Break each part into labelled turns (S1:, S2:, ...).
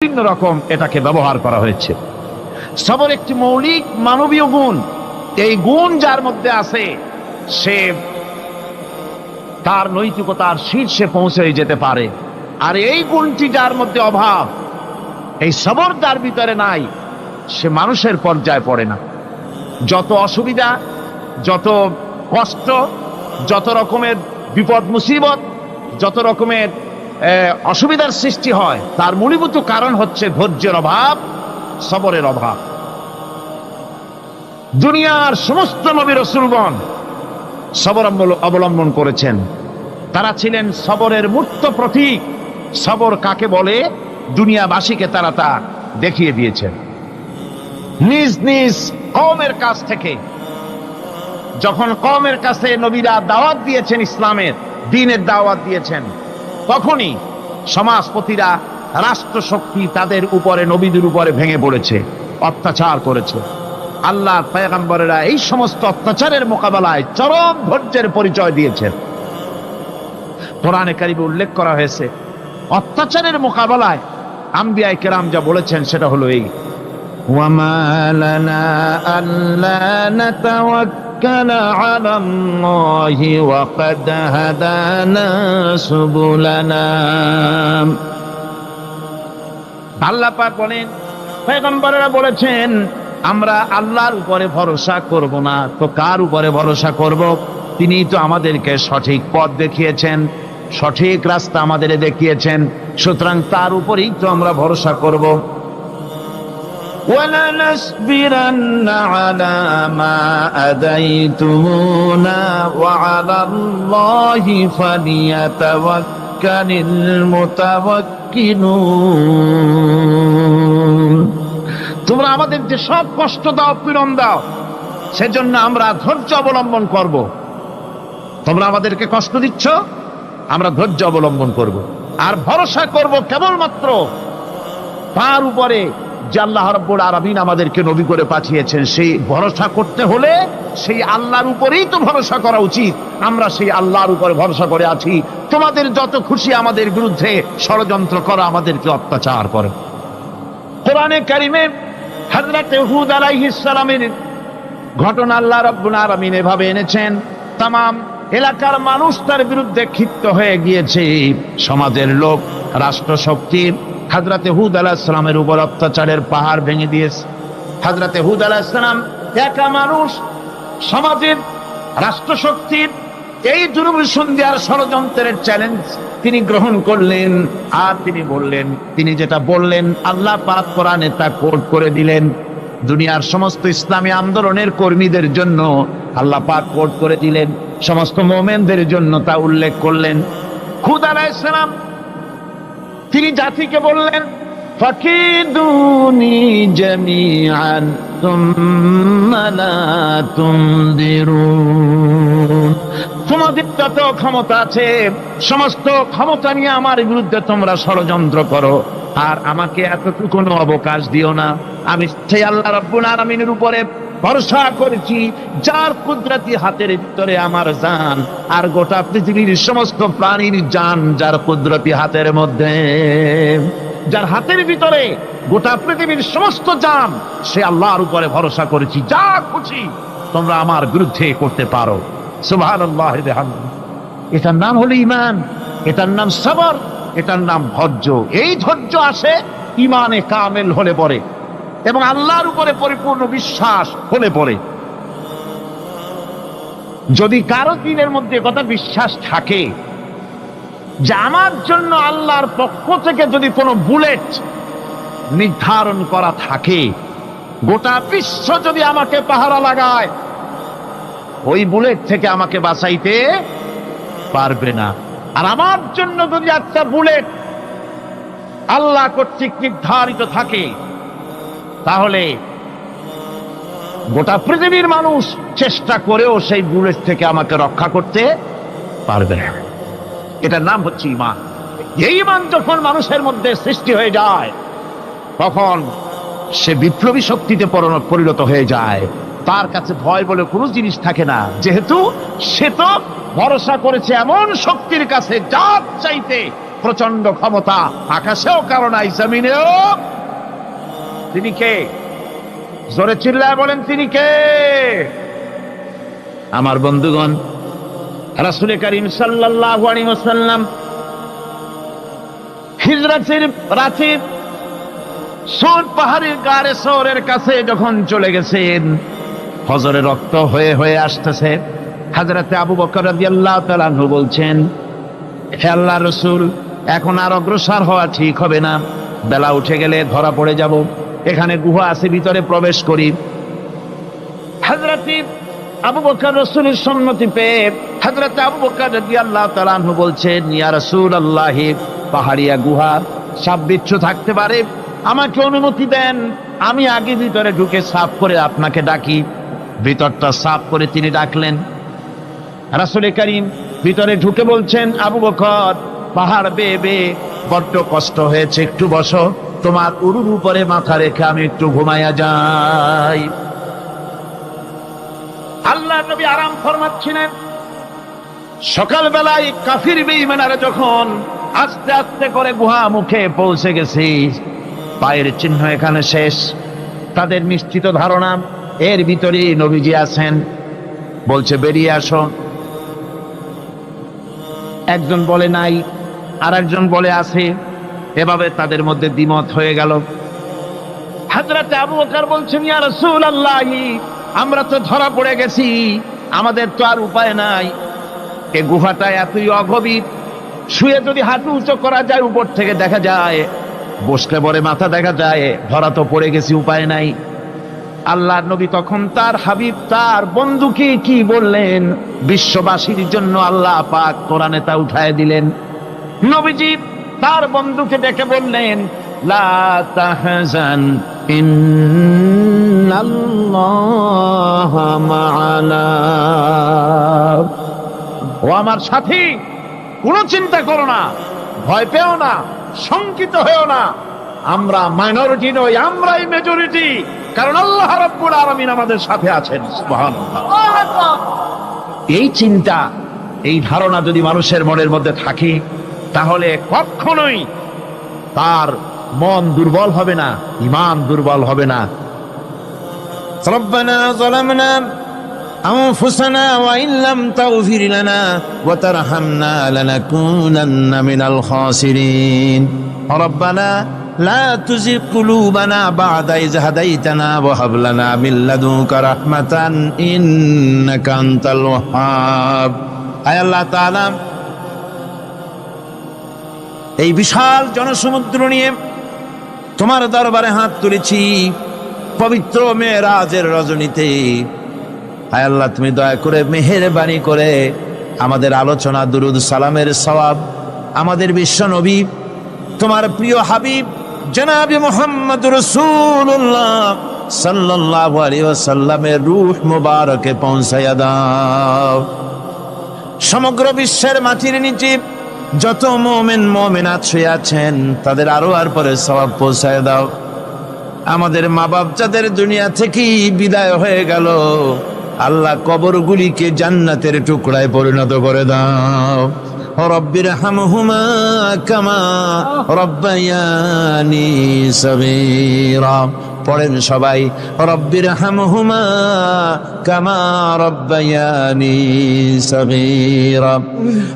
S1: বিভিন্ন রকম এটাকে ব্যবহার করা হয়েছে। সবর একটি মৌলিক মানবীয় গুণ। এই গুণ যার মধ্যে আছে, সে তার নৈতিকতার শীর্ষে পৌঁছে যেতে পারে। আর এই গুণটি যার মধ্যে অভাব, এই সবর যার ভিতরে নাই, সে মানুষের পর্যায়ে পড়ে না। যত অসুবিধা, যত কষ্ট, যত রকমের বিপদ, মুসিবত, যত রকমের অসুবিধার সৃষ্টি হয়, তার মূলীভূত কারণ হচ্ছে ধৈর্যের অভাব, সবরের অভাব। দুনিয়ার সমস্ত নবী রসুলগণ সবর অবলম্বন করেছেন। তারা ছিলেন সবরের মূর্ত প্রতীক। সবর কাকে বলে? দুনিয়াবাসীকে তারা তা দেখিয়ে দিয়েছেন। নিজ নিজ কমের কাছ থেকে যখন কমের কাছে নবীরা দাওয়াত দিয়েছেন ইসলামের, দিনের দাওয়াত দিয়েছেন, তখনই সমাজপতিরা রাষ্ট্রশক্তি তাদের উপরে, নবীদের উপরে ভেঙে পড়েছে, অত্যাচার করেছে। আল্লাহ পায়গাম্বরেরা এই সমস্ত অত্যাচারের মোকাবেলায় চরম ধৈর্যের পরিচয় দিয়েছেন। পুরাণে কারিবে উল্লেখ করা হয়েছে, অত্যাচারের মোকাবেলায় আম্বিয়ায় কেরাম যা বলেছেন সেটা হলো এই। ওয়ামালানা আল্লাহ ألا نتوكل على الله وقد هدانا سبلنا আল্লাহ পাক বলেন পয়গম্বরেরা বলেছেন আমরা আল্লাহর উপরে ভরসা করব না তো কার উপরে ভরসা করব তিনি তো আমাদেরকে সঠিক পথ দেখিয়েছেন সঠিক রাস্তা আমাদের দেখিয়েছেন সুতরাং তার উপরেই তো আমরা ভরসা করব ولنصبرن على ما أذيتمونا وعلى الله فليتوكل المتوكلون তোমরা আমাদের যে সব কষ্ট দাও পীড়ন দাও সেজন্য আমরা ধৈর্য অবলম্বন করব তোমরা আমাদেরকে কষ্ট দিচ্ছ আমরা ধৈর্য অবলম্বন করব আর ভরসা করব কেবলমাত্র তার উপরে যে আল্লাহ রব্বুল আরামিন আমাদেরকে নবী করে পাঠিয়েছেন, সেই ভরসা করতে হলে সেই আল্লাহর উপরেই তো ভরসা করা উচিত। আমরা সেই আল্লাহর উপরে ভরসা করে আছি। তোমাদের যত খুশি আমাদের বিরুদ্ধে ষড়যন্ত্র করো, আমাদেরকে অত্যাচার করে। কোরআনে কারিমে হযরত হুদ ঘটনা আল্লাহ রব্বুল আলামিন এভাবে এনেছেন তাম এলাকার মানুষ তার বিরুদ্ধে ক্ষিপ্ত হয়ে গিয়েছে। সমাজের লোক, রাষ্ট্রশক্তি হাজরাতে হুদ আলাহিসামের উপর অত্যাচারের পাহাড় ভেঙে দিয়েছে। হাজরাতে হুদ আলাহিসাম একা মানুষ, সমাজের, রাষ্ট্রশক্তির, এই দুর্বিসন্ধিয়ার ষড়যন্ত্রের চ্যালেঞ্জ তিনি গ্রহণ করলেন। আর তিনি বললেন, তিনি যেটা বললেন, আল্লাহ পাক কোরআনে তা কোট করে দিলেন। দুনিয়ার সমস্ত ইসলামী আন্দোলনের কর্মীদের জন্য আল্লাহ পাক কোট করে দিলেন। সমস্ত মোমেনদের জন্য তা উল্লেখ করলেন। খুদ আলাইসালাম তিনি জাতিকে বললেন, ফাকিদুনি জামিআন তুম্মা লা তুনদিরুন। তোমাদের যত ক্ষমতা আছে, সমস্ত ক্ষমতা নিয়ে আমার বিরুদ্ধে তোমরা ষড়যন্ত্র করো। আর আমাকে এতটুকু অবকাশ দিও না। আমি সেই আল্লাহ রব্বুল আলামিনের উপরে ভরসা করেছি, যার কুদরতি হাতের ভিতরে আমার জান, আর গোটা পৃথিবীর সমস্ত প্রাণীর জান যার কুদরতি হাতের মধ্যে। যার হাতের ভিতরে গোটা পৃথিবীর সমস্ত জান, সে আল্লাহর উপরে ভরসা করেছি। যা খুশি তোমরা আমার বিরুদ্ধে করতে পারো। সুবহানাল্লাহ এটার নাম হলো ইমান এটার নাম সবর, এটার নাম ধৈর্য। এই ধৈর্য আসে ইমানে কামেল হলে পরে। এবং আল্লাহর উপরে পরিপূর্ণ বিশ্বাস হলে পরে যদি কারও দিনের মধ্যে কথা বিশ্বাস থাকে যে আমার জন্য আল্লাহর পক্ষ থেকে যদি কোনো বুলেট নির্ধারণ করা থাকে, গোটা বিশ্ব যদি আমাকে পাহারা লাগায়, ওই বুলেট থেকে আমাকে বাঁচাইতে পারবে না। আর আমার জন্য যদি একটা বুলেট আল্লাহ কর্তৃক নির্ধারিত থাকে তাহলে গোটা পৃথিবীর মানুষ চেষ্টা করেও সেই বুলেট থেকে আমাকে রক্ষা করতে পারবে না। এটার নাম হচ্ছে ইমান এই ইমান যখন মানুষের মধ্যে সৃষ্টি হয়ে যায়, তখন সে বিপ্লবী শক্তিতে পরিণত হয়ে যায়। তার কাছে ভয় বলে কোনো জিনিস থাকে না। যেহেতু সে তো ভরসা করেছে এমন শক্তির কাছে, যার চাইতে প্রচণ্ড ক্ষমতা আকাশেও কারণ নাই, জমিনেও তিনি কে? জোরে চিল্লায় বলেন, তিনি কে? আমার বন্ধুগণ, রাসুল করিম আলাইহি ওয়াসাল্লাম হিজরতের সোন পাহাড়ের গাড়ে শহরের কাছে যখন চলে গেছেন, হজরে রক্ত হয়ে হয়ে আসতেছে। হাজরাতে আবু বকর রাদিয়াল্লাহু তাআলা বলছেন, হে আল্লাহ রসুল, এখন আর অগ্রসর হওয়া ঠিক হবে না। বেলা উঠে গেলে ধরা পড়ে যাব। এখানে গুহা আছে, ভিতরে প্রবেশ করি। হাজরাতি আবু বকর রসুলের সম্মতি পেয়ে হাজরাতে আবু বকর আনহু বলছেন, ইয়া রাসূলুল্লাহ, পাহাড়িয়া গুহা থাকতে পারে? আমাকে অনুমতি দেন, আমি আগে ভিতরে ঢুকে সাফ করে আপনাকে ডাকি। ভিতরটা সাফ করে তিনি ডাকলেন। রাসুল করিম ভিতরে ঢুকে বলছেন, আবু বকর, পাহাড় বেয়ে বেয়ে, বড্ড কষ্ট হয়েছে, একটু বসো। তোমার উরুর উপরে মাথা রেখে আমি একটু ঘুমাইয়া যাই। আল্লাহ নবী আরাম ফরমাচ্ছিলেন। সকালবেলায় কাফির বেইমানারা যখন আস্তে আস্তে করে গুহা মুখে পৌঁছে গেছি, পায়ের চিহ্ন এখানে শেষ। তাদের নিশ্চিত ধারণা, এর ভিতরে নবীজি আছেন। বলছে, বেরিয়ে আসো। একজন বলে নাই আর একজন বলে আছে এভাবে তাদের মধ্যে দ্বিমত হয়ে গেল। হাজরাতে আবু বকর বলছেন, ইয়া রাসূলুল্লাহ, আমরা তো ধরা পড়ে গেছি, আমাদের তো আর উপায় নাই। এ গুহাটা এতই অগভীর, শুয়ে যদি হাঁটু উঁচু করা যায়, উপর থেকে দেখা যায়, বসলে পরে মাথা দেখা যায়, ধরা তো পড়ে গেছি, উপায় নাই। আল্লাহ নবী তখন তার হাবিব, তার বন্ধুকে কি বললেন? বিশ্ববাসীর জন্য আল্লাহ পাক কোরআনে তা উঠায় দিলেন। নবীজি তার বন্ধুকে ডেকে বললেন ও আমার সাথী কোনো চিন্তা করো না ভয় পেও না শঙ্কিত হয়েও না। আমরা মাইনরিটি নই আমরাই মেজরিটি কারণ আল্লাহ রাব্বুল আলামিন আমাদের সাথে আছেন সুবহানাল্লাহ। এই চিন্তা এই ধারণা যদি মানুষের মনের মধ্যে থাকে তাহলে কখনোই তার মন দুর্বল হবে না ইমান দুর্বল হবে না
S2: ربنا ظلمنا أنفسنا وإن لم تغفر لنا وترحمنا لنكونن من الخاسرين ربنا لا تزغ قلوبنا بعد إذ هديتنا وهب لنا من لدنك رحمة إنك أنت الوهاب أي الله تعالى এই বিশাল জনসমুদ্র নিয়ে তোমার দরবারে হাত তুলেছি, পবিত্র মেয়েরাজের রজনীতে। হায় আল্লাহ, তুমি দয়া করে মেহেরবানি করে আমাদের আলোচনা, দুরুদ, সালামের সওয়াব, আমাদের বিশ্ব নবী, তোমার প্রিয় হাবিব, জনাবি মোহাম্মদ রসুল্লাহ সাল্লাল্লাহু আলাইহি ওয়াসাল্লামের রূহ মুবারকে পৌঁছায়া দাও। সমগ্র বিশ্বের মাটির নিচে যত মোমেন মোমেনাত শুয়ে আছেন, তাদের আরও আর পরে সবাব পৌঁছায় দাও। আমাদের মা বাপ যাদের দুনিয়া থেকেই বিদায় হয়ে গেল, আল্লাহ কবরগুলিকে জান্নাতের টুকরায় পরিণত করে দাও। রব্বির হামহুমা কামা রব্বায়ানি সগীরা। পড়েন সবাই রব্বির হামহুমা কামা রব্বায়ানি সগীরা।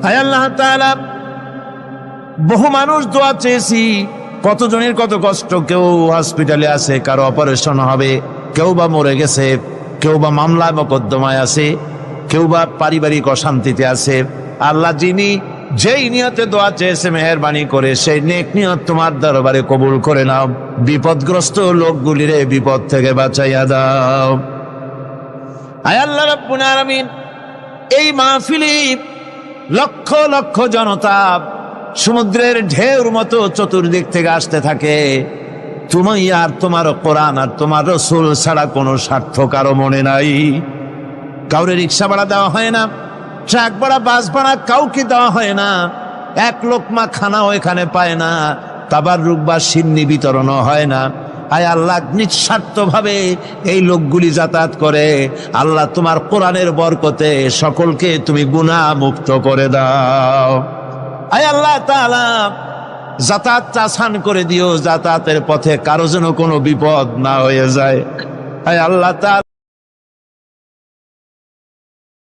S2: হায় আল্লাহ তাআলা বহু মানুষ দোয়া চেয়েছি, কতজনের কত কষ্ট, কেউ হসপিটালে আছে, কারও অপারেশন হবে, কেউ বা মরে গেছে, কেউ বা মামলা মকদ্দমায় আছে, কেউ বা পারিবারিক অশান্তিতে আছে। আল্লাহ যিনি যেই নিয়তে দোয়া চেয়েছে, মেহরবানি করে, সেই নেক নিয়ত তোমার দরবারে কবুল করে নাও। বিপদগ্রস্ত লোকগুলির বিপদ থেকে বাঁচাইয়া দাও। আয় আল্লাহ এই মাহফিলি লক্ষ লক্ষ জনতা সমুদ্রের ঢেউর মতো চতুর্দিক থেকে আসতে থাকে। তুমি আর তোমার কোরআন আর তোমার রসুল ছাড়া কোনো স্বার্থ কারও মনে নাই। কাউরে রিক্সা ভাড়া দেওয়া হয় না, ট্রাক ভাড়া, বাস ভাড়া কাউকে দেওয়া হয় না। এক লোকমা খানাও এখানে পায় না তাবার রূপ বা সিন্নি বিতরণও হয় না। আয় আল্লাহ নিঃস্বার্থ ভাবে এই লোকগুলি যাতায়াত করে। আল্লাহ তোমার কোরআনের বরকতে সকলকে তুমি গুণা মুক্ত করে দাও। আয় আল্লাহ তাআলা যাতায়াতটা করে দিও, যাতায়াতের পথে কারও যেন কোনো বিপদ না হয়ে যায়। আয় আল্লাহ